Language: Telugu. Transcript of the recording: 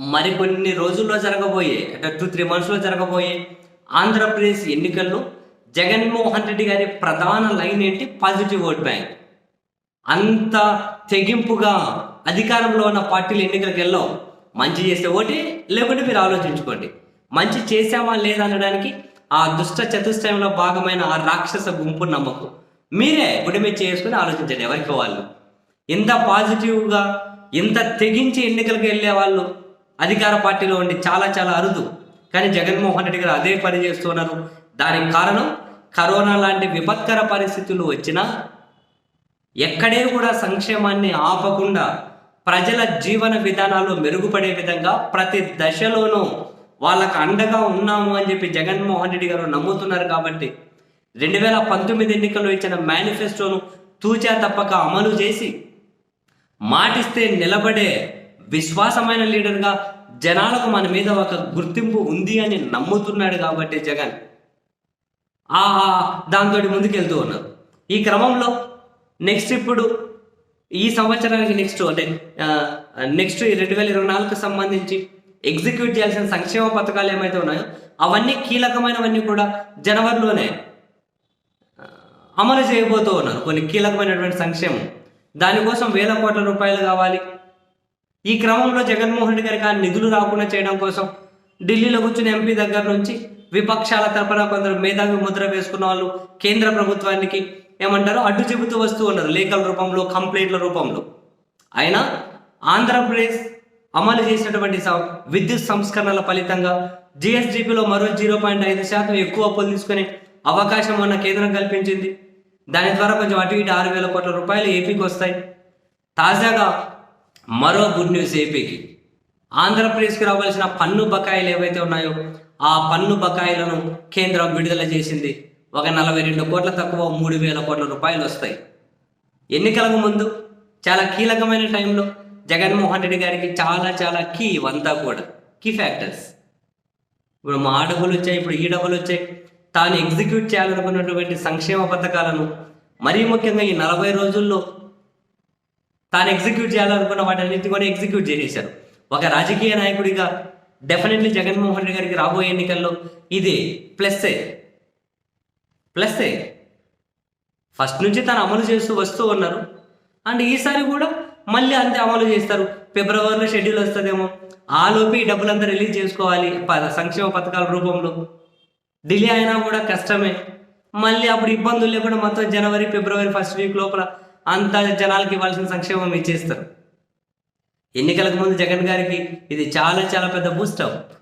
మరికొన్ని రోజుల్లో జరగబోయే అంటే టూ త్రీ మంత్స్లో జరగబోయే ఆంధ్రప్రదేశ్ ఎన్నికల్లో జగన్మోహన్ రెడ్డి గారి ప్రధాన లైన్ ఏంటి? Positive vote bank. అంత తెగింపుగా అధికారంలో ఉన్న పార్టీలు ఎన్నికలకు వెళ్ళాం. మంచి చేస్తే ఓటి లేకుంటే మీరు ఆలోచించుకోండి. మంచి చేశామా లేదా అనడానికి ఆ దుష్ట చతుష్టయంలో భాగమైన ఆ రాక్షస గుంపు నమ్మకం. మీరే గుడిమే చేసుకుని ఆలోచించండి ఎవరికి వాళ్ళు. ఇంత పాజిటివ్గా ఇంత తెగించి ఎన్నికలకు వెళ్ళే వాళ్ళు అధికార పార్టీలో ఉండి చాలా చాలా అరుదు. కానీ జగన్మోహన్ రెడ్డి గారు అదే పని చేస్తున్నారు దానికి కారణం కరోనా లాంటి విపత్కర పరిస్థితులు వచ్చినా ఎక్కడే కూడా సంక్షేమాన్ని ఆపకుండా ప్రజల జీవన విధానాలు మెరుగుపడే విధంగా ప్రతి దశలోనూ వాళ్ళకు అండగా ఉన్నాము అని చెప్పి జగన్మోహన్ రెడ్డి గారు నమ్ముతున్నారు కాబట్టి రెండు వేల పంతొమ్మిది ఎన్నికల్లో ఇచ్చిన మేనిఫెస్టోను తూచా తప్పక అమలు చేసి మాటిస్తే నిలబడే విశ్వాసమైన లీడర్గా జనాలకు మన మీద ఒక గుర్తింపు ఉంది అని నమ్ముతున్నాడు కాబట్టి జగన్. ఆ దాంతో ముందుకెళ్తూ ఉన్నారు. ఈ క్రమంలో నెక్స్ట్ ఇప్పుడు ఈ సంవత్సరానికి నెక్స్ట్ అంటే నెక్స్ట్ రెండు వేల ఇరవై నాలుగుకు సంబంధించి ఎగ్జిక్యూట్ చేయాల్సిన సంక్షేమ పథకాలు ఏమైతే ఉన్నాయో అవన్నీ కీలకమైనవన్నీ కూడా జనవరిలోనే అమలు చేయబోతూ ఉన్నారు. కొన్ని కీలకమైనటువంటి సంక్షేమం. దానికోసం వేల కోట్ల రూపాయలు కావాలి. ఈ క్రమంలో జగన్మోహన్ రెడ్డి గారికి ఆ నిధులు రాకుండా చేయడం కోసం ఢిల్లీలో కూర్చుని ఎంపీ దగ్గర నుంచి విపక్షాల తరపున కొందరు మేధావి ముద్ర వేసుకున్న వాళ్ళు కేంద్ర ప్రభుత్వానికి ఏమంటారు అడ్డు చెబుతూ వస్తూ ఉన్నారు లేఖల రూపంలో కంప్లైంట్ల రూపంలో. అయినా ఆంధ్రప్రదేశ్ అమలు చేసినటువంటి విద్యుత్ సంస్కరణల ఫలితంగా జిఎస్డిపిలో మరో జీరో పాయింట్ ఐదు శాతం ఎక్కువ అప్పులు తీసుకునే అవకాశం ఉన్న కేంద్రం కల్పించింది. దాని ద్వారా కొంచెం అటు ఇటు ఆరు వేల కోట్ల రూపాయలు ఏపీకి వస్తాయి. తాజాగా మరో గుడ్ న్యూస్ ఏపీకి. ఆంధ్రప్రదేశ్కి రావాల్సిన పన్ను బకాయిలు ఏవైతే ఉన్నాయో ఆ పన్ను బకాయిలను కేంద్రం విడుదల చేసింది. ఒక నలభై రెండు కోట్ల తక్కువ మూడు వేల కోట్ల రూపాయలు వస్తాయి. ఎన్నికలకు ముందు చాలా కీలకమైన టైంలో జగన్మోహన్ రెడ్డి గారికి చాలా చాలా కీ ఇవంతా కూడా. Key factors. ఇప్పుడు మా ఆ డబ్బులు వచ్చాయి ఇప్పుడు ఈ డబ్బులు వచ్చాయి. తాను ఎగ్జిక్యూట్ చేయాలనుకున్నటువంటి సంక్షేమ పథకాలను మరీ ముఖ్యంగా ఈ నలభై రోజుల్లో తాను ఎగ్జిక్యూట్ చేయాలనుకున్న వాటన్నిటి కూడా ఎగ్జిక్యూట్ చేసేశారు. ఒక రాజకీయ నాయకుడిగా డెఫినెట్లీ జగన్మోహన్ రెడ్డి గారికి రాబోయే ఎన్నికల్లో ఇది ప్లస్సే ప్లస్సే ఫస్ట్ నుంచి తను అమలు చేస్తూ వస్తూ ఉన్నారు. అండ్ ఈసారి కూడా మళ్ళీ అంతే అమలు చేస్తారు. ఫిబ్రవరిలో షెడ్యూల్ వస్తుందేమో. ఆలోపు ఈ డబ్బులంతా రిలీజ్ చేసుకోవాలి. సంక్షేమ పథకాల రూపంలో. డిలే అయినా కూడా కష్టమే. మళ్ళీ అప్పుడు ఇబ్బందులు లేకుండా మొత్తం జనవరి ఫిబ్రవరి ఫస్ట్ వీక్ లోపల అంత జనాలకి ఇవ్వాల్సిన సంక్షేమం ఇచ్చేస్తారు. ఎన్నికలకు ముందు జగన్ గారికి ఇది చాలా చాలా పెద్ద బూస్ట్ అప్